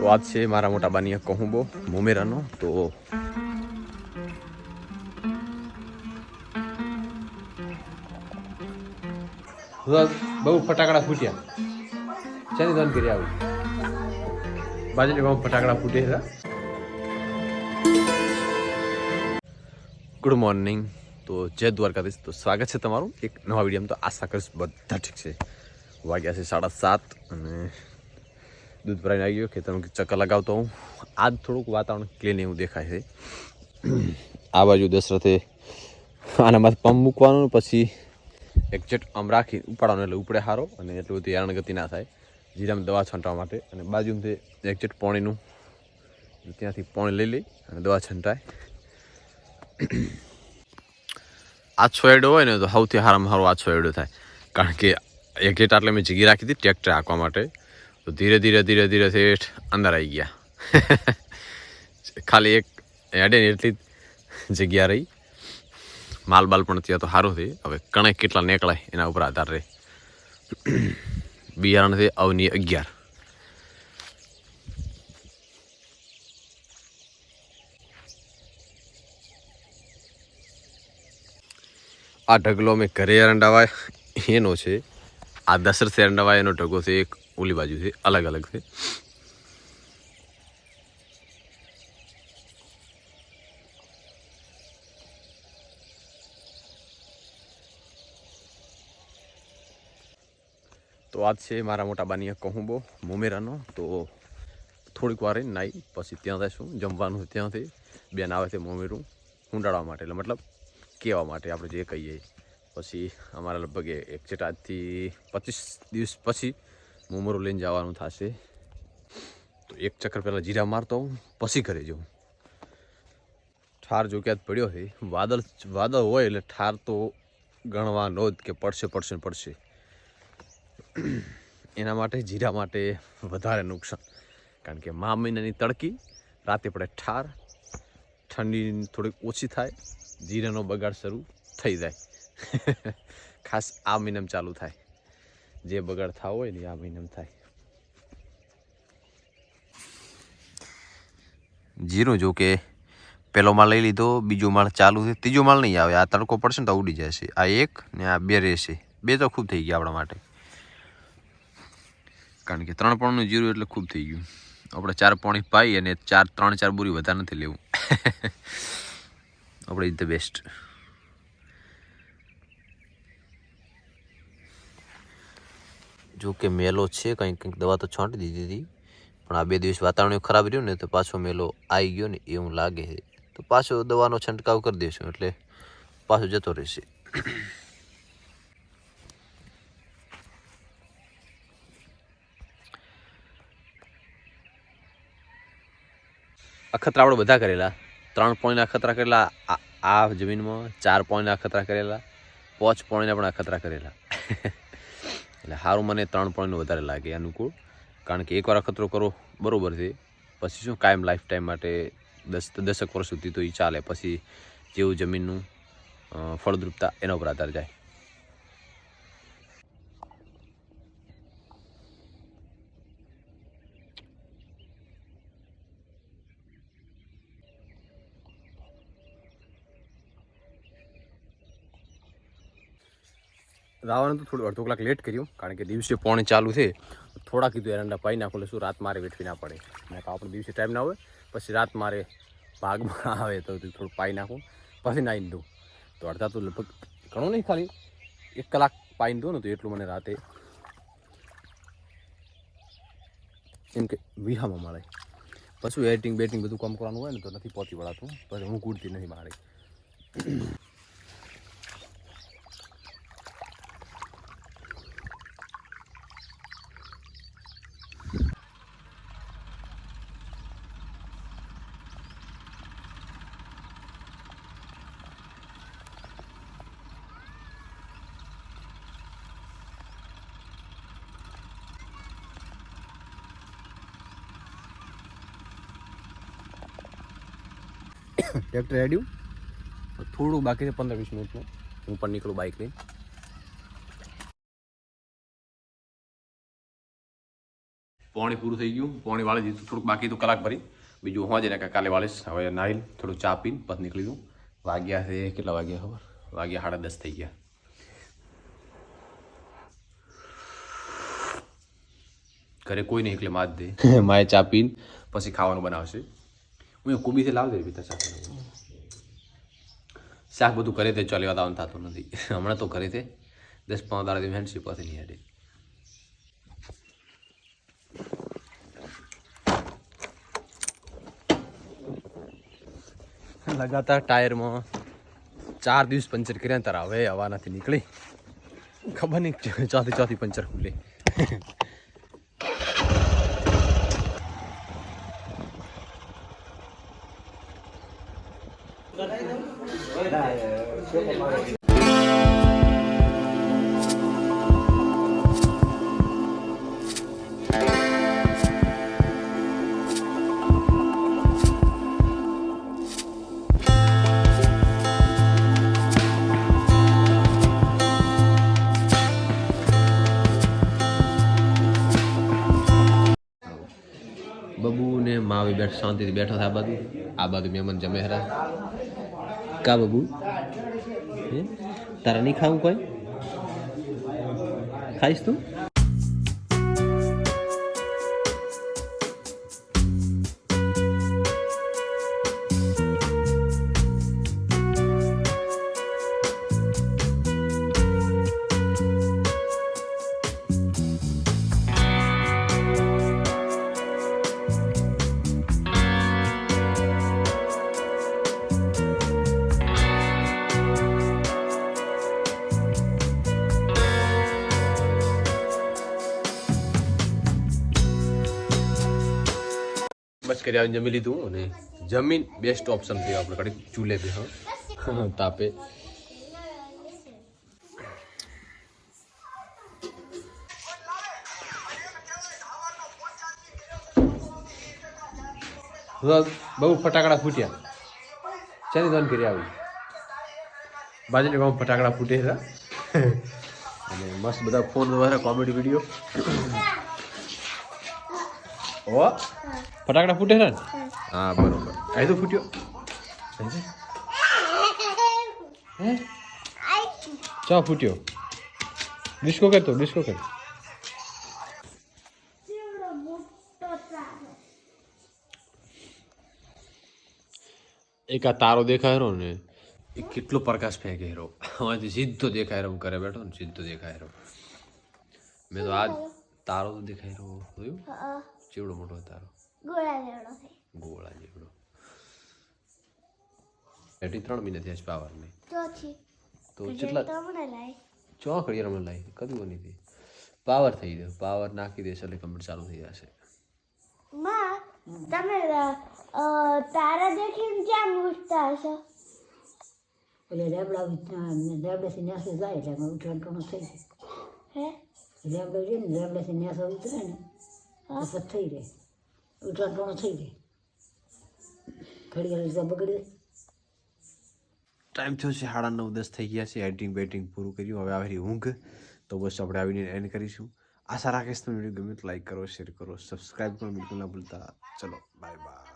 તો આજ છે મારા મોટા બાની કહુંબો મુમેરાનો. તો બહુ ફટાકડા ફૂટ્યા. ચાલી દોન કરી આવી? બાજુની બહુ ફટાકડા ફૂટે હતા ગુડ મોર્નિંગ તો જય દ્વારકાધીશ. તો સ્વાગત છે તમારું એક નવા વિડીયોમાં. તો આશા કરીશ બધા ઠીક છે. વાગ્યા છે સાડા સાત અને દૂધ ભરાઈને આવી ગયો, ખેતરનું ચક્કર લગાવતો હું. આજ થોડુંક વાતાવરણ ક્લીન એવું દેખાય છે. આ બાજુ દશરથે આનામાં પંપ મૂકવાનું પછી એક્ઝેક્ટ આમ રાખી ઉપાડવાનું એટલે ઉપડે સારો અને એટલું બધી હેરાનગતિ ના થાય. જીરામાં દવા છંટવા માટે અને બાજુમાંથી એક્ઝેક્ટ પાણીનું ત્યાંથી પાણી લઈ લઈ અને દવા છંટાય. આછો એડો હોય ને તો સૌથી સારામાં સારો આછો એડો થાય. કારણ કે એક્ઝેક્ટ આટલે મેં જગ્યા રાખી હતી, ટ્રેક્ટર હાંકવા માટે. તો ધીરે ધીરે ધીરે ધીરે શેઠ અંદર આવી ગયા ખાલી એક ને એટલી જગ્યા રહી માલ બાલ પણ ત્યાં તો સારું થઈ હવે કણે કેટલા નીકળાય એના ઉપર આધાર રહે બિયારણ છે અવની અગિયાર આ ઢગલો મેં ઘરે એરંડાવાય એનો છે આ દશરથ એરંડાવાય એનો ઢગો છે એક ઓલી બાજુથી અલગ અલગ છે. તો આજ છે મારા મોટા બાની કહુંબો મુમેરાનો. તો થોડીક વાર નાઈ, પછી ત્યાં જઈશું જમવાનું ત્યાંથી બેન આવે છે મોમેરું હુંડાડવા માટે, એટલે મતલબ કહેવા માટે આપણે જે કહીએ. પછી અમારા લગભગ એક છે પચીસ દિવસ પછી મોમરું લઈને જવાનું થશે. તો એક ચક્કર પહેલાં જીરા મારતો હું પછી ઘરે જઉં ઠાર જો ક્યાંક પડ્યો છે. વાદળ વાદળ હોય એટલે ઠાર તો ગણવાનો જ કે પડશે પડશે પડશે. એના માટે, જીરા માટે વધારે નુકસાન. કારણ કે મા મહિનાની તડકી, રાતે પડે ઠાર, ઠંડી થોડીક ઓછી થાય, જીરાનો બગાડ શરૂ થઈ જાય. ખાસ આ મહિનામાં ચાલુ થાય. જે બગાડ થાવ હોય ને આ મહિનામાં થાય. જીરું જો કે પેલો માળ લઈ લીધો, બીજો માળ ચાલુ છે, ત્રીજો માળ નહીં આવે. આ તડકો પડશે ને તો ઉડી જશે આ એક ને આ બે રહેશે. બે તો ખૂબ થઈ ગયા આપણા માટે. કારણ કે ત્રણ પોણનું જીરું એટલે ખૂબ થઈ ગયું. આપણે ચાર પોણી પાઈ અને ચાર, ત્રણ, ચાર બોરી વધારે નથી લેવું. આપણે ઇઝ ધ બેસ્ટ જો કે મેલો છે કંઈક કંઈક દવા તો છાંટી દીધી હતી. પણ આ બે દિવસ વાતાવરણ ખરાબ રહ્યું ને તો પાછો મેલો આવી ગયો ને એવું લાગે તો પાછો દવાનો છંટકાવ કરી દઈશું એટલે પાછો જતો રહેશે. અખતરા આપણે બધા કરેલા. ત્રણ પોઈન્ટના અખતરા કરેલા, આ- જમીનમાં ચાર પોઈન્ટના અખતરા કરેલા, પાંચ પોઈન્ટના પણ અખતરા કરેલા. એટલે સારું મને ત્રણ પોઈન્ટ વધારે લાગે અનુકૂળ. કારણ કે એકવાર અખતરો કરો બરાબર છે. પછી શું કાયમ લાઈફ ટાઈમ માટે દસ દસક વર્ષ સુધી તો એ ચાલે. પછી જેવું જમીનનું ફળદ્રુપતા એના ઉપર આધાર જાય. રાવાનું તો થોડું અડધો કલાક લેટ કર્યું, કારણ કે દિવસે પોણે ચાલુ છે. થોડા કીધું એરંડા પાઈ નાખું શું રાત મારે વેઠવી ના પડે. મેં કહું આપણે દિવસે ટાઈમ ના હોય, પછી રાત મારે ભાગમાં આવે તો થોડું પાઈ નાખું, પછી નાહી દઉં. તો અડધા તો લગભગ ઘણું નહીં ખાલી, એક કલાક પાઈ દઉં ને તો એટલું મને રાતે એમ કે વિહામાં મળે. પછી એડિટિંગ બેટિંગ બધું કામ કરવાનું હોય ને તો નથી પહોંચી વળાતું, પછી હું કૂદતી નથી મારે. ટ્રેક્ટર રેડ્યું થોડું બાકી છે પંદર વીસ મિનિટનું. હું પણ નીકળું બાઇક લઈને. પાણી પૂરું થઈ ગયું. પાણી વાળી દીધું. થોડુંક બાકી તો કલાક ભરી. બીજું હોવા ને કાંઈ કાલે વાળીશ હવે નાહીને થોડું ચા પીને પછી નીકળી દઉં વાગ્યા છે કેટલા વાગ્યા ખબર? વાગ્યા સાડા દસ થઈ ગયા. ઘરે કોઈ નહીં એટલે માત દે. માએ ચા પીને પછી ખાવાનું બનાવશે. હું કોબીથી લાવ દે પીતા ચા શાક બધું કરે તે ચાલી વાત થતું નથી. હમણાં તો કરે તે દસ પંદર દાડાથી હેન્ડશીપ પછી નહીં હેડે લગાતાર ટાયરમાં ચાર દિવસ પંચર કર્યા તારા હવે હવા નથી નીકળી. ખબર નહીં ચોથી ચોથી પંચર ખુલે. બબુ ને માવી બેઠ શાંતિથી બેઠો છે બધું. આ બાજુ મહેમાન કા બબુ? તારા નહીં ખાવું કોઈ? ખાઈશ તું? બસ કરી આવીને જમી લીધું અને જમીન બેસ્ટ ઓપ્શન થયું આપણે કડે ચૂલે બી હા, તાપે. બહુ ફટાકડા ફૂટ્યા. ચાલી દોન કરી આવી? બાજુની ગામ ફટાકડા ફૂટે હતા અને મસ્ત બધા ફોન દ્વારા કોમેડી વીડિયો ઓ ફટાકડા ફૂટે છે ને? હા બરોબર. અહીં તો ફૂટ્યો. હે? ચા ફૂટ્યો? ડિસ્કો કરતો ડિસ્કો કર. એક આ તારો દેખાય રહ્યો ને એ કેટલો પ્રકાશ ફેંકે રહ્યો. અહીંથી સીધો દેખાય રહ્યો કરે બેઠો ને સીધો દેખાય રહ્યો. મેં તો આજ તારો તો દેખાય રહ્યો જોયું? ચેવડો મોટો તારો. ગોળા છે જેવડો. એટી ત્રણ મહિના થયા છે પાવરની. ચોથી તો કેટલા તમને લાય. ચો ઘડી રમણ લાવી કદું બની હતી પાવર થઈ ગયો. પાવર નાખી દેશે એટલે કમેન્ટ ચાલુ થઈ જશે. માં તમે તારા દેખીને ક્યાં મૂકતા હશો? એટલે લેબડા લેબડાથી નેસો જાય એટલે એમાં ઉઠવાનું ટોણું થઈ જાય હે? લેબડો છે ને લેબડાથી નેસો ઉતરે ને તો પછી થઈ રહે ઉઠવાનું ટોણું થઈ જાય ઘડી લીધા બગડી ટાઈમ થયો છે સાડા નવ, દસ થઈ ગયા છે. એડિટિંગ બેટિંગ પૂરું કર્યું. હવે આવી ઊંઘ. તો બસ આપણે આવીને એન્ડ કરીશું. આશા રાખીશ તમે વીડિયો ગમે તો લાઈક કરો શેર કરો સબસ્ક્રાઈબ કરો બિલકુલ ના ભૂલતા. ચલો બાય બાય